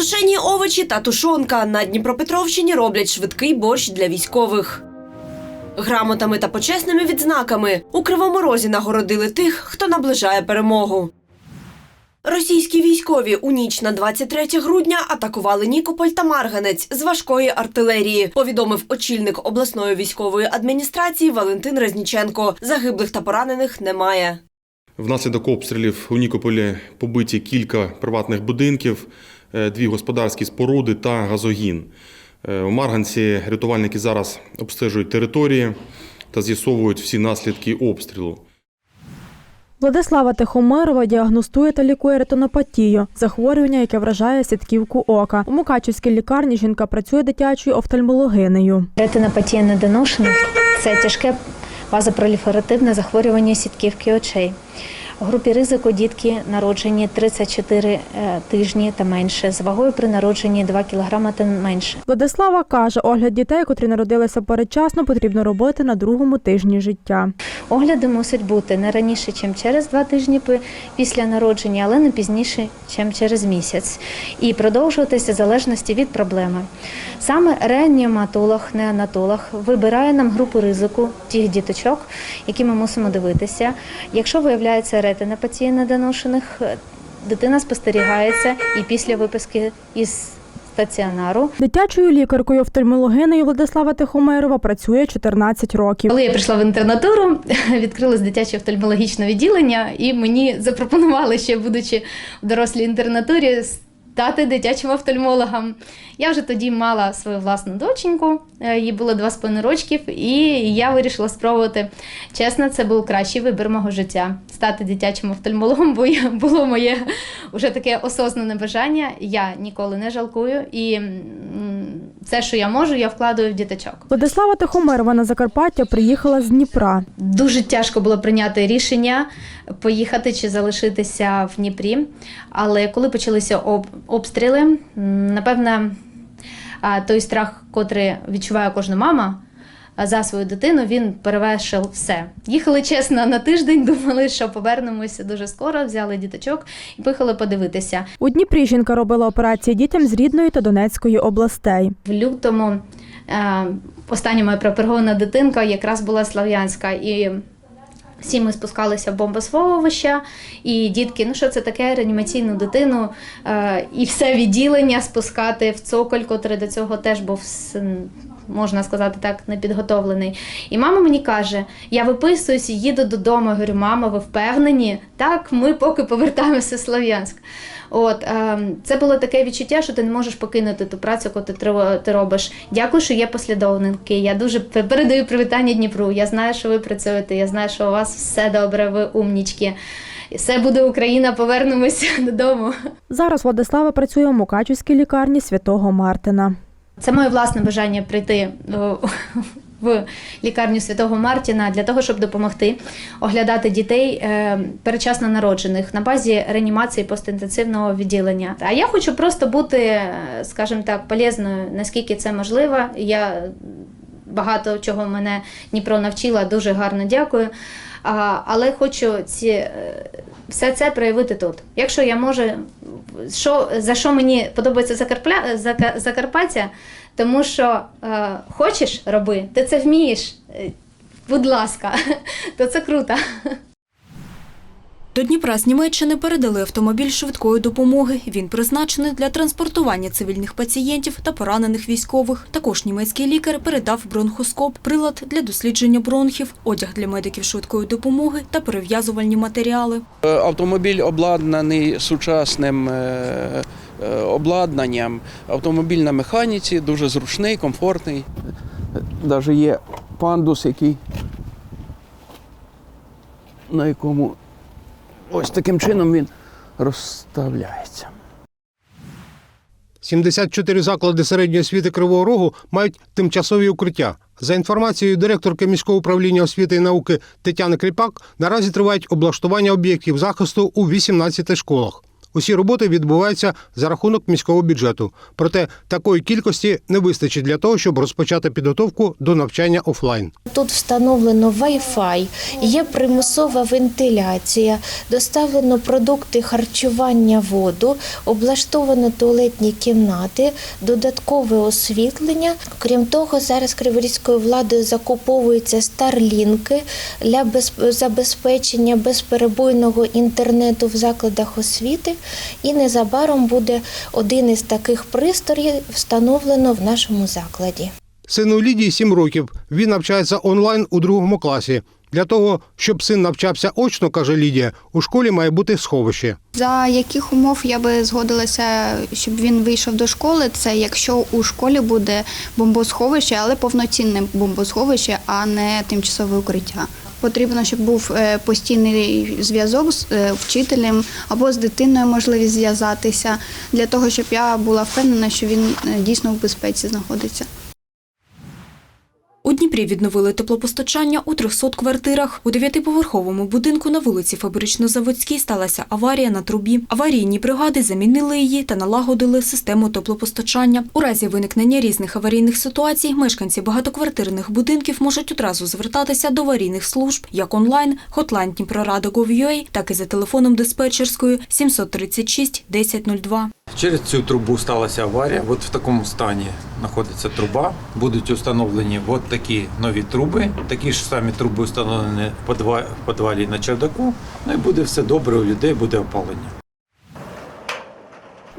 Сушені овочі та тушонка на Дніпропетровщині роблять швидкий борщ для військових. Грамотами та почесними відзнаками у Кривому Розі нагородили тих, хто наближає перемогу. Російські військові у ніч на 23 грудня атакували Нікополь та Марганець з важкої артилерії, повідомив очільник обласної військової адміністрації Валентин Резніченко. Загиблих та поранених немає. Внаслідок обстрілів у Нікополі побиті кілька приватних будинків, дві господарські споруди та газогін. Е, У Марганці рятувальники зараз обстежують території та з'ясовують всі наслідки обстрілу. Владислава Тихомирова діагностує та лікує ретинопатію – захворювання, яке вражає сітківку ока. У Мукачівській лікарні жінка працює дитячою офтальмологинею. Ретинопатія недоношених це тяжке базопроліферативне захворювання сітківки очей. Групі ризику дітки народжені 34 е, тижні та менше, з вагою при народженні 2 кг та менше. Владислава каже, огляд дітей, котрі народилися передчасно, потрібно робити на другому тижні життя. Огляди мусять бути не раніше, ніж через 2 тижні після народження, але не пізніше, ніж через місяць, і продовжуватися в залежності від проблеми. Саме реаніматолог, неонатолог вибирає нам групу ризику тих діточок, які ми мусимо дивитися. Якщо виявляється ретинопатія недоношених, доношених, дитина спостерігається і після виписки із стаціонару Дитячою лікаркою офтальмологиною Владислава Тихомирова працює 14 років. Коли я прийшла в інтернатуру, відкрилось дитяче офтальмологічне відділення, і мені запропонували ще, будучи в дорослій інтернатурі, стати дитячим офтальмологом. Я вже тоді мала свою власну доченьку, е, їй було два з половиною рочків, і я вирішила спробувати. Чесно, це був кращий вибір мого життя стати дитячим офтальмологом, бо було моє вже таке осознане бажання. Я ніколи не жалкую, і все, що я можу, я вкладаю в діточок. Владислава Тихомирова на Закарпаття приїхала з Дніпра. Дуже тяжко було прийняти рішення поїхати чи залишитися в Дніпрі. Але коли почалися обстріли, напевне, той страх, котрий відчуває кожна мама за свою дитину, він перевершив все. Їхали чесно на тиждень, думали, що повернемося дуже скоро, взяли діточок і поїхали подивитися. У Дніпрі жінка робила операції дітям з Рідної та Донецької областей. В лютому е, остання моя пропергована дитинка якраз була слав'янська. І всі ми спускалися в бомбосховище, і дітки, ну що це таке, реанімаційну дитину, е, і все відділення спускати в цоколь, котрий до цього теж був. Можна сказати так, непідготовлений. І мама мені каже: я виписуюсь їду додому. Я говорю, мама, ви впевнені? Так, ми поки повертаємося в Слов'янськ. От ем, це було таке відчуття, що ти не можеш покинути ту працю, яку ти, ти робиш. Дякую, що є послідовники. Я дуже передаю привітання Дніпру. Я знаю, що ви працюєте. Я знаю, що у вас все добре, ви умнічки. Все буде Україна, повернемося додому. Зараз Владислава працює у Мукачівській лікарні святого Мартина. Це моє власне бажання прийти о, в лікарню Святого Мартіна для того, щоб допомогти оглядати дітей е, передчасно народжених на базі реанімації постінтенсивного відділення. А я хочу просто бути, е, скажімо так, полезною, наскільки це можливо. Я багато чого мене Дніпро навчила, дуже гарно дякую. Але хочу ці, е, все це проявити тут. Якщо я можу, що, за що мені подобається Закарпля, Закарпаття, тому що е, хочеш роби, ти це вмієш, е, будь ласка, то це круто. До Дніпра з Німеччини передали автомобіль швидкої допомоги. Він призначений для транспортування цивільних пацієнтів та поранених військових. Також німецький лікар передав бронхоскоп, прилад для дослідження бронхів, одяг для медиків швидкої допомоги та перев'язувальні матеріали. Е, Автомобіль обладнаний сучасним е, обладнанням, автомобіль на механіці, дуже зручний, комфортний. Навіть є пандус, який, на якому ось таким чином він розставляється. 74 заклади середньої освіти Кривого Рогу мають тимчасові укриття. За інформацією директорки міського управління освіти і науки Тетяни Кріпак, наразі тривають облаштування об'єктів захисту у 18 школах. Усі роботи відбуваються за рахунок міського бюджету. Проте такої кількості не вистачить для того, щоб розпочати підготовку до навчання офлайн. Тут встановлено Wi-Fi, є примусова вентиляція, доставлено продукти харчування, воду, облаштовано туалетні кімнати, додаткове освітлення. Крім того, зараз криворізькою владою закуповуються старлінки для безп- забезпечення безперебойного інтернету в закладах освіти. І незабаром буде один із таких пристроїв встановлено в нашому закладі. Сину Лідії 7 років. Він навчається онлайн у другому класі. Для того, щоб син навчався очно, каже Лідія, у школі має бути сховище. За яких умов я би згодилася, щоб він вийшов до школи, це якщо у школі буде бомбосховище, але повноцінне бомбосховище, а не тимчасове укриття. Потрібно, щоб був е, постійний зв'язок з е, вчителем або з дитиною можливість зв'язатися, для того, щоб я була впевнена, що він е, дійсно в безпеці знаходиться. У Дніпрі відновили теплопостачання у 300 квартирах. У дев'ятиповерховому будинку на вулиці Фабрично-Заводській сталася аварія на трубі. Аварійні бригади замінили її та налагодили систему теплопостачання. У разі виникнення різних аварійних ситуацій мешканці багатоквартирних будинків можуть одразу звертатися до аварійних служб як онлайн, хотлайн Дніпрорада.gov.ua, так і за телефоном диспетчерською 736 1002. Через цю трубу сталася аварія. От в такому стані знаходиться труба. Будуть установлені от такі нові труби. Такі ж самі труби встановлені в подва- в підвалі на чердаку. Ну і буде все добре, у людей буде опалення.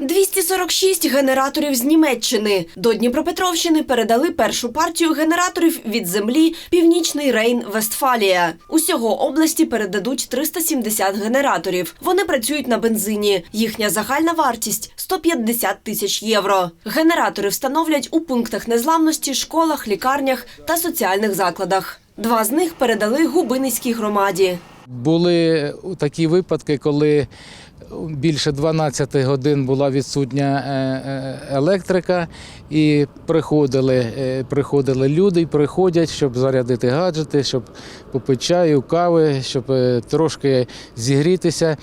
246 генераторів з Німеччини. До Дніпропетровщини передали першу партію генераторів від землі Північний Рейн Вестфалія. Усього області передадуть 370 генераторів. Вони працюють на бензині. Їхня загальна вартість 150 тисяч євро. Генератори встановлять у пунктах незламності, школах, лікарнях та соціальних закладах. Два з них передали Губиницькій громаді. Були такі випадки, коли більше 12 годин була відсутня е, е, електрика, і приходили, е, приходили люди, і приходять, щоб зарядити гаджети, щоб попити чаю, кави, щоб трошки зігрітися.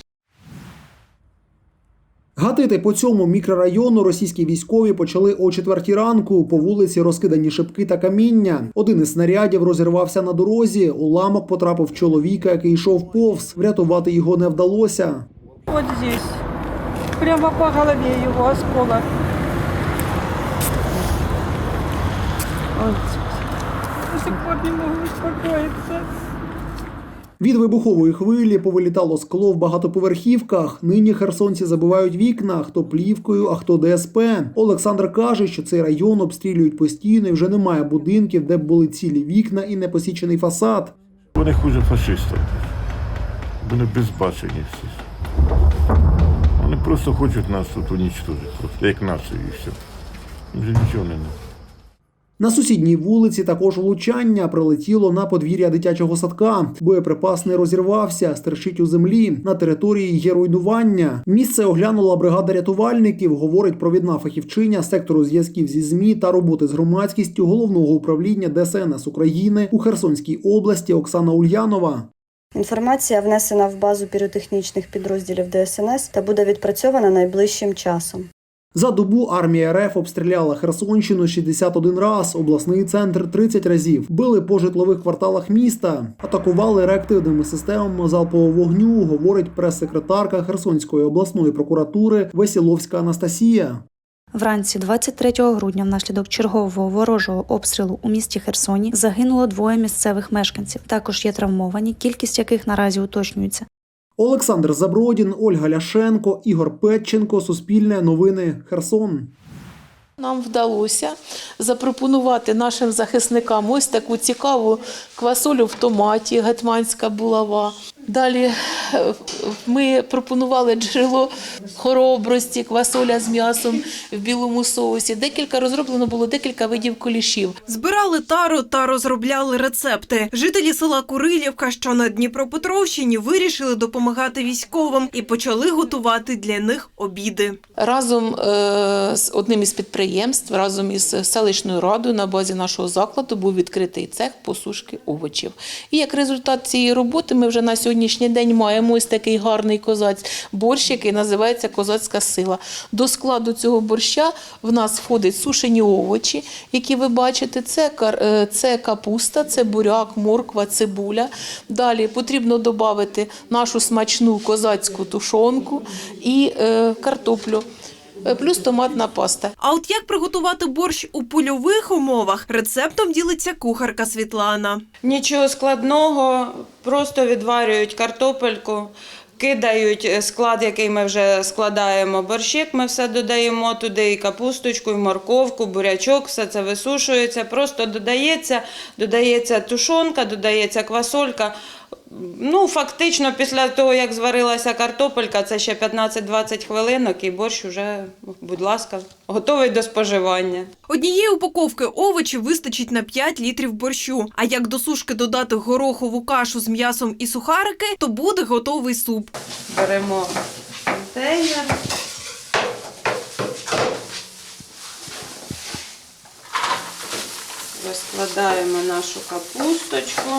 Гатити по цьому мікрорайону російські військові почали о четвертій ранку. По вулиці розкидані шибки та каміння. Один із снарядів розірвався на дорозі. Уламок потрапив чоловіка, який йшов повз. Врятувати його не вдалося. Вот здесь. Прямо по голове его осколок. Вот. До сих пор не могу успокоиться. Від вибухової хвилі повилітало скло в багатоповерхівках. Нині херсонці забивають вікна, хто плівкою, а хто ДСП. Олександр каже, що цей район обстрілюють постійно і вже немає будинків, де б були цілі вікна і непосічений фасад. Вони хуже фашистів. Вони безбашені всі. Вони просто хочуть нас тут унічтожити, просто як націю і все. Їм же нічого не треба. На сусідній вулиці також влучання прилетіло на подвір'я дитячого садка. Боєприпас не розірвався, стерчить у землі. На території є руйнування. Місце оглянула бригада рятувальників. Говорить провідна фахівчиня сектору зв'язків зі змі та роботи з громадськістю головного управління ДСНС України у Херсонській області Оксана Ульянова. Інформація внесена в базу піротехнічних підрозділів ДСНС та буде відпрацьована найближчим часом. За добу армія РФ обстріляла Херсонщину 61 раз, обласний центр 30 разів. Били по житлових кварталах міста, атакували реактивними системами залпового вогню, говорить прес-секретарка Херсонської обласної прокуратури Весіловська Анастасія. Вранці 23 грудня внаслідок чергового ворожого обстрілу у місті Херсоні загинуло двоє місцевих мешканців. Також є травмовані, кількість яких наразі уточнюється. Олександр Забродін, Ольга Ляшенко, Ігор Петченко, Суспільне новини, Херсон. Нам вдалося запропонувати нашим захисникам ось таку цікаву квасолю в томаті, гетманська булава. Далі е, ми пропонували джерело хоробрості, квасоля з м'ясом в білому соусі. Декілька розроблено було декілька видів колішів. Збирали тару та розробляли рецепти. Жителі села Курилівка, що на Дніпропетровщині, вирішили допомагати військовим і почали готувати для них обіди. Разом е, з одним із підприємств, разом із селищною радою на базі нашого закладу був відкритий цех посушки овочів. І як результат цієї роботи ми вже на сьогодні сьогоднішній день маємо ось такий гарний козаць борщ, який називається козацька сила. До складу цього борща в нас входить сушені овочі, які ви бачите. Це, е, це капуста, це буряк, морква, цибуля. Далі потрібно додати нашу смачну козацьку тушонку і е, картоплю, плюс томатна паста. А от як приготувати борщ у польових умовах, рецептом ділиться кухарка Світлана. Нічого складного, просто відварюють картопельку, кидають е, склад, який ми вже складаємо. Борщик ми все додаємо туди, і капусточку, і морковку, бурячок, все це висушується. Просто додається, додається тушонка, додається квасолька. Ну, фактично, після того, як зварилася картопелька, це ще 15-20 хвилинок, і борщ вже, будь ласка, готовий до споживання. Однієї упаковки овочів вистачить на 5 літрів борщу. А як до сушки додати горохову кашу з м'ясом і сухарики, то буде готовий суп. Беремо контейнер. Розкладаємо нашу капусточку.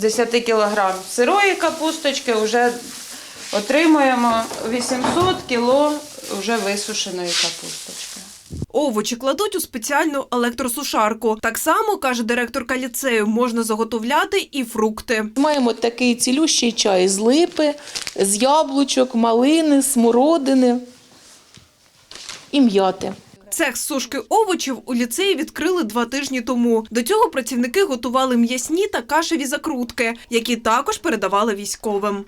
З 10 кг сирої капусточки вже отримуємо 800 кг вже висушеної капусточки. Овочі кладуть у спеціальну електросушарку. Так само, каже директорка ліцею, можна заготовляти і фрукти. Маємо такий цілющий чай з липи, з яблучок, малини, смородини і м'яти. Цех сушки овочів у ліцеї відкрили два тижні тому. До цього працівники готували м'ясні та кашеві закрутки, які також передавали військовим.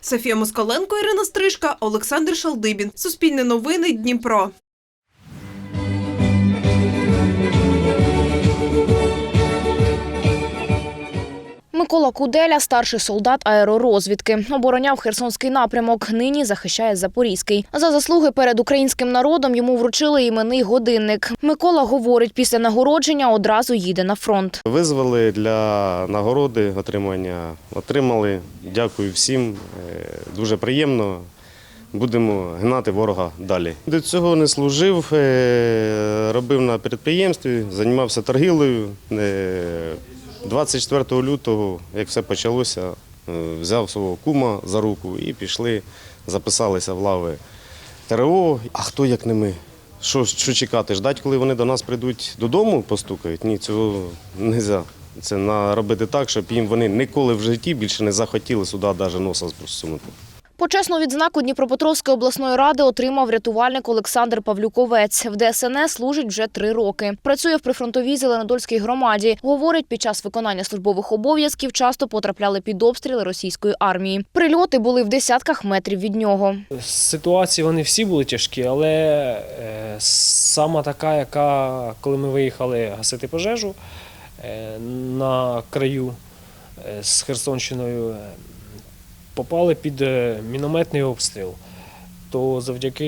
Софія Москаленко, Ірина Стрижка, Олександр Шалдибін. Суспільне новини Дніпро. Микола Куделя, старший солдат аеророзвідки, обороняв Херсонський напрямок. Нині захищає Запорізький. За заслуги перед українським народом йому вручили іменний годинник. Микола говорить, після нагородження одразу їде на фронт. Визвали для нагороди отримання. Отримали. Дякую всім. Е, Дуже приємно. Будемо гнати ворога далі. До цього не служив, е, робив на підприємстві, займався торгівлею. Е, 24 лютого, як все почалося, е, взяв свого кума за руку і пішли, записалися в лави ТРО. А хто як не ми? Що, що чекати? Ждать, коли вони до нас прийдуть додому, постукають? Ні, цього не можна. Це робити так, щоб їм вони ніколи в житті більше не захотіли сюди навіть носа сунути. Почесну відзнаку Дніпропетровської обласної ради отримав рятувальник Олександр Павлюковець. В ДСНС служить вже три роки. Працює в прифронтовій Зеленодольській громаді. Говорить, під час виконання службових обов'язків часто потрапляли під обстріли російської армії. Прильоти були в десятках метрів від нього. Ситуації вони всі були тяжкі, але е, сама така, яка коли ми виїхали гасити пожежу е, на краю е, з Херсонщиною, попали під е, мінометний обстріл. То завдяки,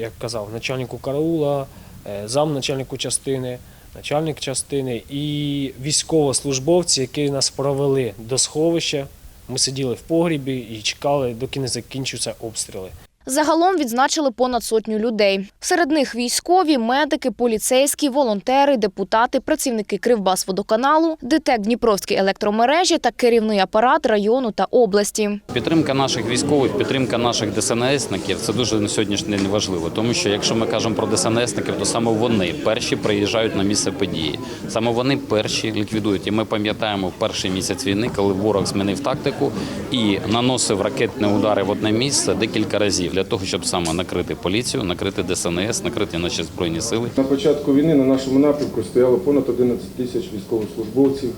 як казав, начальнику караула, е, замначальнику частини, начальник частини і військовослужбовці, які нас провели до сховища. Ми сиділи в погрібі і чекали, доки не закінчаться обстріли. Загалом відзначили понад сотню людей. Серед них військові, медики, поліцейські, волонтери, депутати, працівники Кривбасводоканалу, ДТЕК Дніпровської електромережі та керівний апарат району та області. Підтримка наших військових, підтримка наших ДСНСників це дуже на сьогоднішній день важливо. Тому що якщо ми кажемо про ДСНСників, то саме вони перші приїжджають на місце події. Саме вони перші ліквідують. І ми пам'ятаємо перший місяць війни, коли ворог змінив тактику і наносив ракетні удари в одне місце декілька разів для того, щоб саме накрити поліцію, накрити ДСНС, накрити наші збройні сили. На початку війни на нашому напрямку стояло понад 11 тисяч військовослужбовців,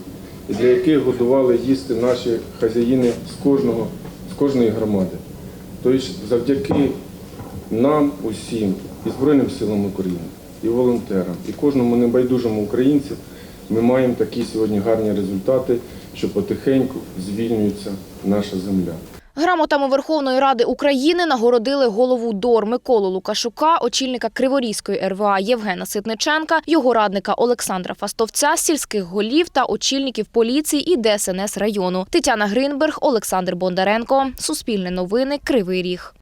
для яких годували їсти наші хазяїни з кожного з кожної громади. Тобто, завдяки нам усім, і Збройним силам України, і волонтерам, і кожному небайдужому українцю, ми маємо такі сьогодні гарні результати, що потихеньку звільнюється наша земля. Грамотами Верховної Ради України нагородили голову ДОР Миколу Лукашука, очільника Криворізької РВА Євгена Ситниченка, його радника Олександра Фастовця, сільських голів та очільників поліції і ДСНС району. Тетяна Гринберг, Олександр Бондаренко. Суспільне новини. Кривий Ріг.